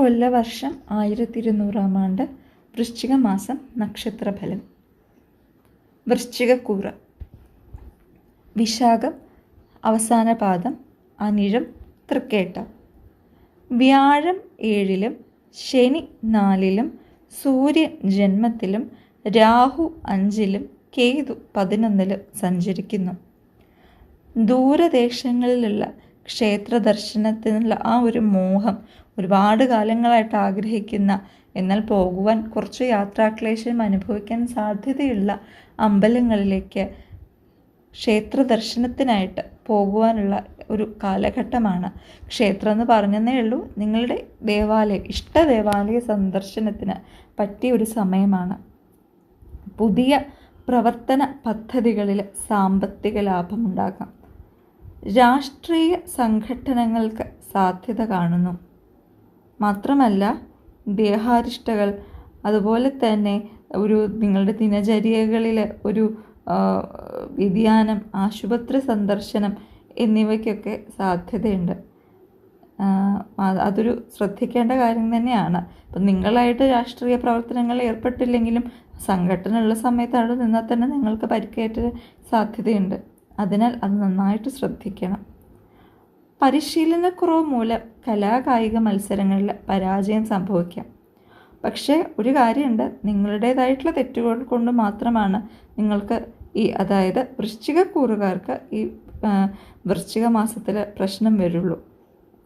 കൊല്ലവർഷം ആയിരത്തി ഇരുന്നൂറാം ആണ്ട് വൃശ്ചിക മാസം നക്ഷത്രഫലം. വൃശ്ചികക്കൂറ. വിശാഖം അവസാന പാദം അനിഴം തൃക്കേട്ട. വ്യാഴം ഏഴിലും ശനി നാലിലും സൂര്യൻ ജന്മത്തിലും രാഹു അഞ്ചിലും കേതു പതിനൊന്നിലും സഞ്ചരിക്കുന്നു. ദൂരദേശങ്ങളിലുള്ള ക്ഷേത്ര ദർശനത്തിനുള്ള ആ ഒരു മോഹം ഒരുപാട് കാലങ്ങളായിട്ട് ആഗ്രഹിക്കുന്ന എന്നാൽ പോകുവാൻ കുറച്ച് യാത്രാക്ലേശം അനുഭവിക്കാൻ സാധ്യതയുള്ള അമ്പലങ്ങളിലേക്ക് ക്ഷേത്ര ദർശനത്തിനായിട്ട് പോകുവാനുള്ള ഒരു കാലഘട്ടമാണ്. ക്ഷേത്രം എന്ന് പറഞ്ഞതേ ഉള്ളൂ നിങ്ങളുടെ ദേവാലയം ഇഷ്ട ദേവാലയ സന്ദർശനത്തിന് പറ്റിയ ഒരു സമയമാണ്. പുതിയ പ്രവർത്തന പദ്ധതികളിൽ സാമ്പത്തിക ലാഭമുണ്ടാകാം. രാഷ്ട്രീയ സംഘടനകൾക്ക് സാധ്യത കാണുന്നു. മാത്രമല്ല ദേഹാരിഷ്ടകൾ അതുപോലെ തന്നെ ഒരു നിങ്ങളുടെ ദിനചര്യകളിൽ ഒരു വ്യതിയാനം ആശുപത്രി സന്ദർശനം എന്നിവയ്ക്കൊക്കെ സാധ്യതയുണ്ട്. അതൊരു ശ്രദ്ധിക്കേണ്ട കാര്യം തന്നെയാണ്. ഇപ്പം നിങ്ങളായിട്ട് രാഷ്ട്രീയ പ്രവർത്തനങ്ങളിൽ ഏർപ്പെട്ടില്ലെങ്കിലും സംഘടനയുള്ള ഉള്ള സമയത്ത് അവിടെ നിന്നാൽ തന്നെ നിങ്ങൾക്ക് പരിക്കേറ്റ സാധ്യതയുണ്ട്. അതിനാൽ അത് നന്നായിട്ട് ശ്രദ്ധിക്കണം. പരിശീലനക്കുറവ് മൂലം കലാകായിക മത്സരങ്ങളിൽ പരാജയം സംഭവിക്കാം. പക്ഷേ ഒരു കാര്യമുണ്ട്. നിങ്ങളുടേതായിട്ടുള്ള തെറ്റുകൾ കൊണ്ട് മാത്രമാണ് നിങ്ങൾക്ക് ഈ അതായത് വൃശ്ചികക്കൂറുകാർക്ക് ഈ വൃശ്ചിക മാസത്തിൽ പ്രശ്നം വരുള്ളൂ.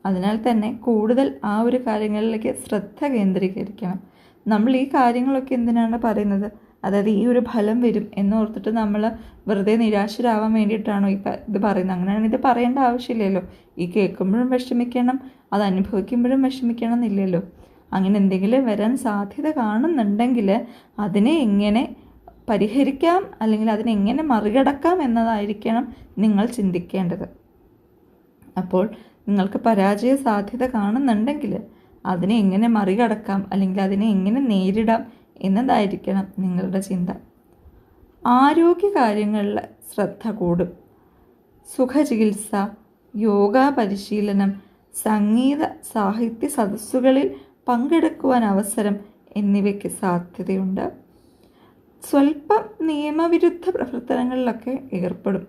അതിനാൽ തന്നെ കൂടുതൽ ആ ഒരു കാര്യങ്ങളിലേക്ക് ശ്രദ്ധ കേന്ദ്രീകരിക്കണം. നമ്മൾ ഈ കാര്യങ്ങളൊക്കെ എന്തിനാണ് പറയുന്നത്? അതായത് ഈ ഒരു ഫലം വരും എന്നോർത്തിട്ട് നമ്മൾ വെറുതെ നിരാശരാവാൻ വേണ്ടിയിട്ടാണോ ഈ ഇത് പറയുന്നത്? അങ്ങനെയാണ് ഇത് പറയേണ്ട ആവശ്യമില്ലല്ലോ. ഈ കേൾക്കുമ്പോഴും വിഷമിക്കണം അത് അനുഭവിക്കുമ്പോഴും വിഷമിക്കണം എന്നില്ലല്ലോ അങ്ങനെ എന്തെങ്കിലും വരാൻ സാധ്യത കാണുന്നുണ്ടെങ്കിൽ അതിനെ എങ്ങനെ പരിഹരിക്കാം അല്ലെങ്കിൽ അതിനെ എങ്ങനെ മറികടക്കാം എന്നതായിരിക്കണം നിങ്ങൾ ചിന്തിക്കേണ്ടത്. അപ്പോൾ നിങ്ങൾക്ക് പരാജയ സാധ്യത കാണുന്നുണ്ടെങ്കിൽ അതിനെ എങ്ങനെ മറികടക്കാം അല്ലെങ്കിൽ അതിനെ എങ്ങനെ നേരിടാം എന്നതായിരിക്കണം നിങ്ങളുടെ ചിന്ത. ആരോഗ്യ കാര്യങ്ങളിൽ ശ്രദ്ധ കൂടും. സുഖചികിത്സ യോഗ പരിശീലനം സംഗീത സാഹിത്യ സദസ്സുകളിൽ പങ്കെടുക്കുവാൻ അവസരം എന്നിവയ്ക്ക് സാധ്യതയുണ്ട്. സ്വല്പം നിയമവിരുദ്ധ പ്രവർത്തനങ്ങളിലൊക്കെ ഏർപ്പെടും.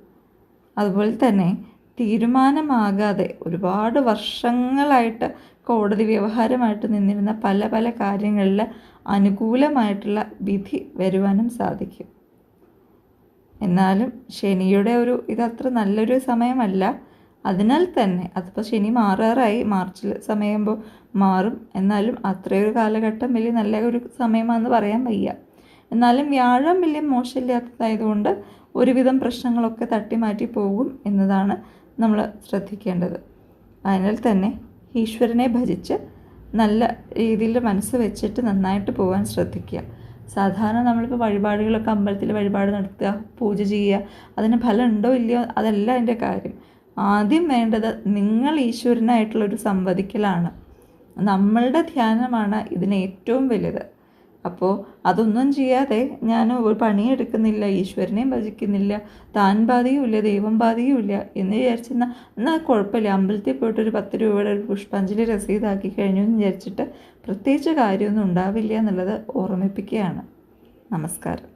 അതുപോലെ തന്നെ തീരുമാനമാകാതെ ഒരുപാട് വർഷങ്ങളായിട്ട് കോടതി വ്യവഹാരമായിട്ട് നിന്നിരുന്ന പല പല കാര്യങ്ങളിൽ അനുകൂലമായിട്ടുള്ള വിധി വരുവാനും സാധിക്കും. എന്നാലും ശനിയുടെ ഒരു ഇതത്ര നല്ലൊരു സമയമല്ല. അതിനാൽ തന്നെ അതിപ്പോൾ ശനി മാറാറായി. മാർച്ചിൽ സമയമാകുമ്പോൾ മാറും. എന്നാലും അത്രയൊരു കാലഘട്ടം വലിയ നല്ല ഒരു സമയമാണെന്ന് പറയാൻ വയ്യ. എന്നാലും വ്യാഴം വലിയ മോശമില്ലാത്തതായതുകൊണ്ട് ഒരുവിധം പ്രശ്നങ്ങളൊക്കെ തട്ടിമാറ്റി പോകും എന്നതാണ് നമ്മൾ ശ്രദ്ധിക്കേണ്ടത്. അതിനാൽ തന്നെ ഈശ്വരനെ ഭജിച്ച് നല്ല രീതിയിൽ മനസ്സ് വെച്ചിട്ട് നന്നായിട്ട് പോകാൻ ശ്രദ്ധിക്കുക. സാധാരണ നമ്മളിപ്പോൾ വഴിപാടുകളൊക്കെ അമ്പലത്തിൽ വഴിപാട് നടത്തുക പൂജ ചെയ്യുക അതിന് ഫലം ഉണ്ടോ ഇല്ലയോ അതല്ല എന്റെ കാര്യം. ആദ്യം വേണ്ടത് നിങ്ങൾ ഈശ്വരനായിട്ടുള്ളൊരു സംവദിക്കലാണ്. നമ്മളുടെ ധ്യാനമാണ് ഇതിന് ഏറ്റവും വലുത്. അപ്പോൾ അതൊന്നും ചെയ്യാതെ ഞാൻ ഒരു പണിയെടുക്കുന്നില്ല ഈശ്വരനെയും ഭജിക്കുന്നില്ല താൻ ബാധിയുമില്ല ദൈവം ബാധിയുമില്ല എന്ന് വിചാരിച്ചെന്നാൽ എന്നാൽ കുഴപ്പമില്ല. അമ്പലത്തിൽ പോയിട്ട് ഒരു പത്ത് രൂപയുടെ ഒരു പുഷ്പാഞ്ജലി രസീതാക്കി കഴിഞ്ഞു എന്ന് വിചാരിച്ചിട്ട് പ്രത്യേകിച്ച് കാര്യമൊന്നും ഉണ്ടാവില്ല എന്നുള്ളത് ഓർമ്മിപ്പിക്കുകയാണ്. നമസ്കാരം.